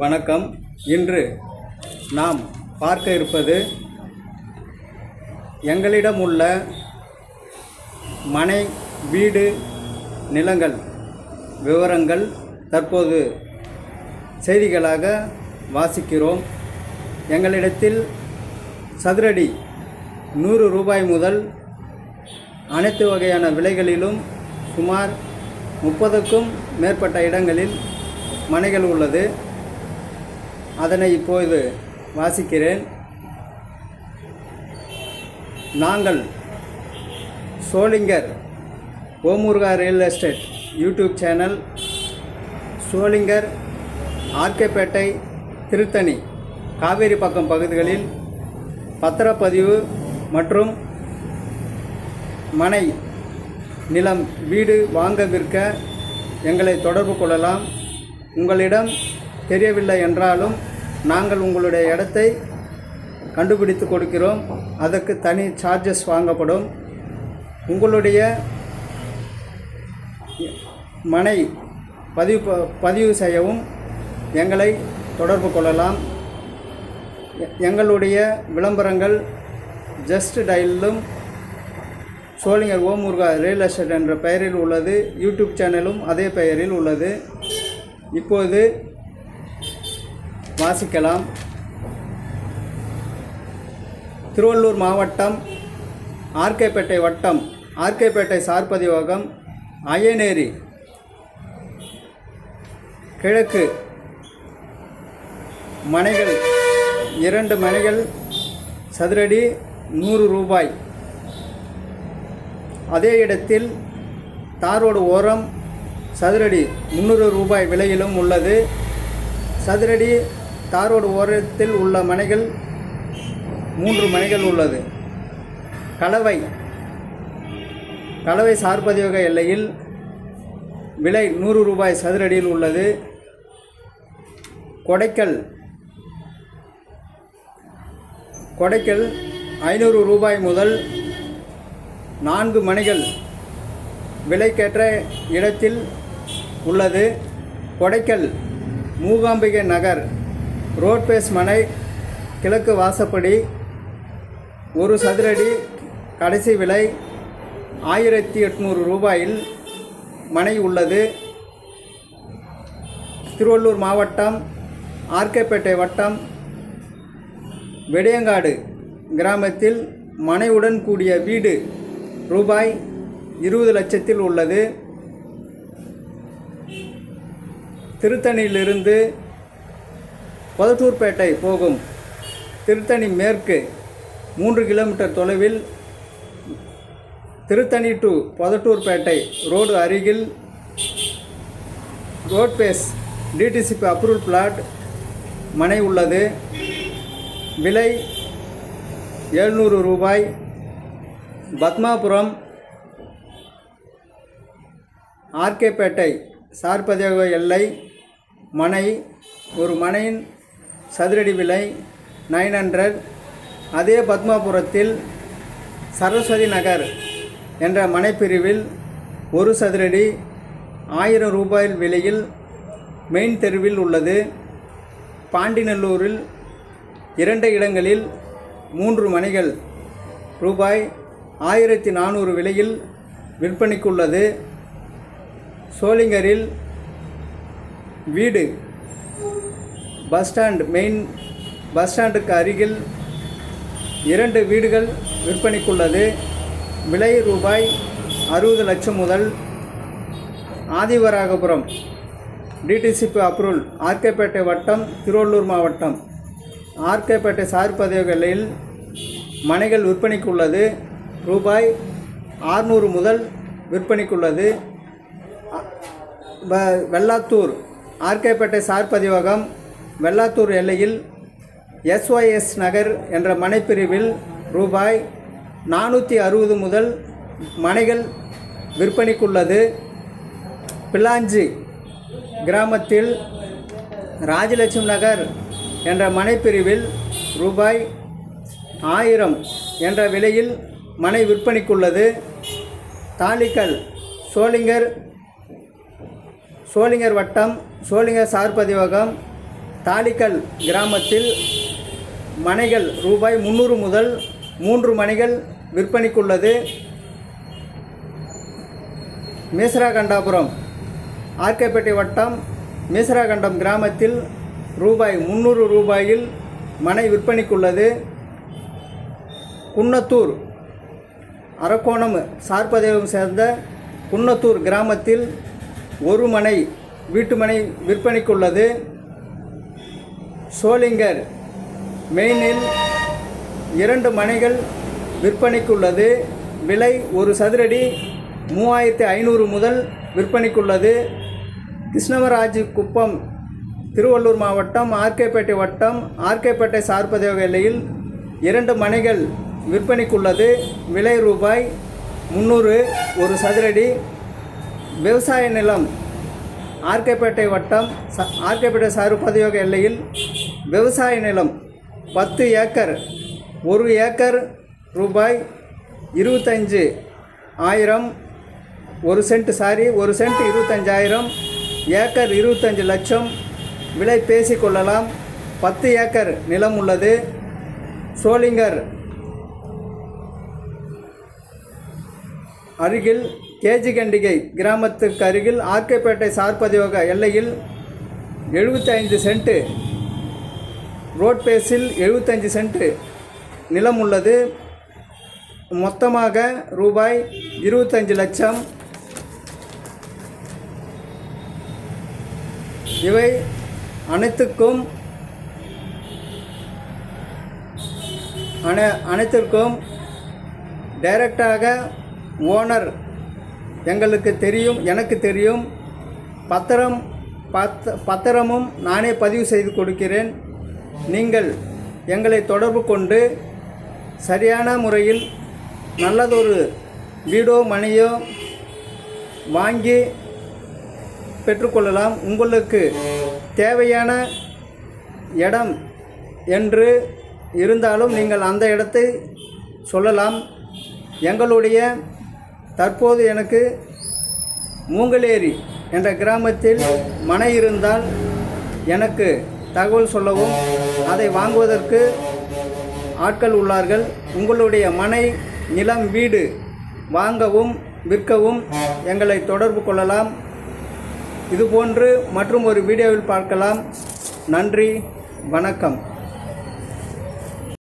வணக்கம். இன்று நாம் பார்க்க இருப்பது எங்களிடம் உள்ள மனை வீடு நிலங்கள் விவரங்கள் தற்போது செய்திகளாக வாசிக்கிறோம். எங்களிடத்தில் சதுரடி நூறு ரூபாய் முதல் அனைத்து வகையான விலைகளிலும் சுமார் முப்பதுக்கும் மேற்பட்ட இடங்களில் மனைகள் உள்ளது. அதனை இப்போது வாசிக்கிறேன். நாங்கள் Sholinghur Omuruga real estate YouTube channel Sholinghur RK Pettai Tiruttani Kaveripakkam பகுதிகளில் பத்திரப்பதிவு மற்றும் மனை நிலம் வீடு வாங்க விற்க எங்களை தொடர்பு கொள்ளலாம். உங்களிடம் தெரியவில்லை என்றாலும் நாங்கள் உங்களுடைய இடத்தை கண்டுபிடித்து கொடுக்கிறோம். அதற்கு தனி சார்ஜஸ் வாங்கப்படும். உங்களுடைய மனை பதிவு பதிவு செய்யவும் எங்களை தொடர்பு கொள்ளலாம். எங்களுடைய விளம்பரங்கள் ஜஸ்ட் டயலிலும் சோழிங்கர் ஓமுருகா ரியல் எஸ்டேட் என்ற பெயரில் உள்ளது. யூடியூப் சேனலும் அதே பெயரில் உள்ளது. இப்போது வாசிக்கலாம். திருவள்ளூர் மாவட்டம் ஆர்கேப்பேட்டை வட்டம் ஆர்கேப்பேட்டை சார்பதிவகம் அயனேரி கிழக்கு மனைகள் இரண்டு மனைகள் சதுரடி நூறு ரூபாய். அதே இடத்தில் தாரோடு ஓரம் சதுரடி முந்நூறு ரூபாய் விலையிலும் உள்ளது. சதுரடி தாரோடு ஓரத்தில் உள்ள மனைகள் மூன்று மனைகள் உள்ளது. கலவை கலவை சார்பதிவக எல்லையில் விலை நூறு ரூபாய் சதுரடியில் உள்ளது. கொடைக்கல் கொடைக்கல் ஐநூறு ரூபாய் முதல் நான்கு மணிகள் விலைக்கேற்ற இடத்தில் உள்ளது. கொடைக்கல் மூகாம்பிகை நகர் ரோட்பேஸ் மனை கிழக்கு வாசப்படி ஒரு சதுரடி கடைசி விலை ஆயிரத்தி எட்நூறு ரூபாயில் மனை உள்ளது. திருவள்ளூர் மாவட்டம் ஆர்கேப்பேட்டை வட்டம் வெடியங்காடு கிராமத்தில் மனையுடன் கூடிய வீடு ரூபாய் இருபது லட்சத்தில் உள்ளது. திருத்தணியிலிருந்து கொதட்டூர்பேட்டை போகும் திருத்தணி மேற்கு மூன்று கிலோமீட்டர் தொலைவில் திருத்தணி டு பொதட்டூர்பேட்டை ரோடு அருகில் ரோட்பேஸ் டிடிசிபி அப்ரூவல் பிளாட் மனை உள்ளது. விலை எழுநூறு ரூபாய். பத்மாபுரம் ஆர்கேபேட்டை சார்பதிவக எல்லை மனை ஒரு மனையின் சதுரடி விலை நைன் ஹண்ட்ரட் அதே பத்மாபுரத்தில் சரஸ்வதி நகர் என்ற மனைப்பிரிவில் ஒரு சதுரடி ஆயிரம் ரூபாய் விலையில் மெயின் தெருவில் உள்ளது. பாண்டிநல்லூரில் இரண்டு இடங்களில் மூன்று மனைகள் ரூபாய் ஆயிரத்தி நானூறு விலையில் விற்பனைக்குள்ளது. சோளிங்கரில் வீடு பஸ் ஸ்டாண்ட் மெயின் பஸ் ஸ்டாண்டுக்கு அருகில் இரண்டு வீடுகள் விற்பனைக்குள்ளது. விலை ரூபாய் அறுபது லட்சம் முதல் ஆதிவராகபுரம். டிடிசிபி அப்ரூவல் ஆர்கேபேட்டை வட்டம் திருவள்ளூர் மாவட்டம். ஆர்கேபேட்டை சார் மனைகள் விற்பனைக்குள்ளது. ரூபாய் ஆறுநூறு முதல் விற்பனைக்குள்ளது. வெள்ளாத்தூர் ஆர்கேபேட்டை சார் பதிவகம் வெள்ளாத்தூர் எல்லையில் எஸ்ஒய்எஸ் நகர் என்ற மனைப்பிரிவில் ரூபாய் நானூற்றி அறுபது முதல் மனைகள் விற்பனைக்குள்ளது. பிலாஞ்சி கிராமத்தில் ராஜலட்சுமி நகர் என்ற மனைப்பிரிவில் ரூபாய் ஆயிரம் என்ற விலையில் மனை விற்பனைக்குள்ளது. தாலிக்கல் சோளிங்கர் சோளிங்கர் வட்டம் சோளிங்கர் சார்பதிவகம் தாலிக்கல் கிராமத்தில் மனைகள் ரூபாய் முந்நூறு முதல் மூன்று மனைகள் விற்பனைக்குள்ளது. மீசராகண்டாபுரம் ஆர்கேப்பேட்டை வட்டம் மீசராகண்டம் கிராமத்தில் ரூபாய் முந்நூறு ரூபாயில் மனை விற்பனைக்குள்ளது. குன்னத்தூர் அரக்கோணம் சார்பதேவம் சேர்ந்த குன்னத்தூர் கிராமத்தில் ஒரு மனை வீட்டு மனை விற்பனைக்குள்ளது. சோளிங்கர் மெயினில் இரண்டு மனைகள் விற்பனைக்குள்ளது. விலை ஒரு சதுரடி மூவாயிரத்தி ஐநூறு முதல் விற்பனைக்குள்ளது. கிருஷ்ணவராஜ் குப்பம் திருவள்ளூர் மாவட்டம் ஆர்கேப்பேட்டை வட்டம் ஆர்கேப்பேட்டை சார்பதேவ எல்லையில் இரண்டு மனைகள் விற்பனைக்குள்ளது. விலை ரூபாய் முந்நூறு ஒரு சதுரடி. விவசாய நிலம் ஆர்கேப்பேட்டை வட்டம் ச ஆர்கேப்பேட்டை சார்பதயோக எல்லையில் விவசாய நிலம் பத்து ஏக்கர் ஒரு ஏக்கர் ரூபாய் இருபத்தஞ்சு ஆயிரம் ஒரு சென்ட் சாரி ஒரு சென்ட் இருபத்தஞ்சாயிரம் ஏக்கர் இருபத்தஞ்சு லட்சம் விலை பேசிக்கொள்ளலாம் பத்து ஏக்கர் நிலம் உள்ளது. சோளிங்கர் அருகில் கேஜிகண்டிகை கிராமத்துக்கு அருகில் ஆர்கேப்பேட்டை சார்பதிவக எல்லையில் 75 சென்ட்டு ரோட் பேஸில் 75 சென்ட்டு நிலம் உள்ளது. மொத்தமாக ரூபாய் இருபத்தஞ்சு லட்சம். இவை அனைத்துக்கும் அனை அனைத்திற்கும் டைரக்டாக ஓனர் எங்களுக்கு தெரியும் எனக்கு தெரியும். பத்திரம் பத் பத்திரமும் நானே பதிவு செய்து கொடுக்கிறேன். நீங்கள் எங்களை தொடர்பு கொண்டு சரியான முறையில் நல்லதொரு வீடோ மனையோ வாங்கி பெற்றுக்கொள்ளலாம். உங்களுக்கு தேவையான இடம் என்று இருந்தாலும் நீங்கள் அந்த இடத்தை சொல்லலாம். எங்களுடைய தற்போது எனக்கு மூங்கலேரி என்ற கிராமத்தில் மனை இருந்தால் எனக்கு தகவல் சொல்லவும் அதை வாங்குவதற்கு ஆட்கள் உள்ளார்கள். உங்களுடைய மனை நிலம் வீடு வாங்கவும் விற்கவும் எங்களை தொடர்பு கொள்ளலாம். இதுபோன்று மற்றும் ஒரு வீடியோவில் பார்க்கலாம். நன்றி வணக்கம்.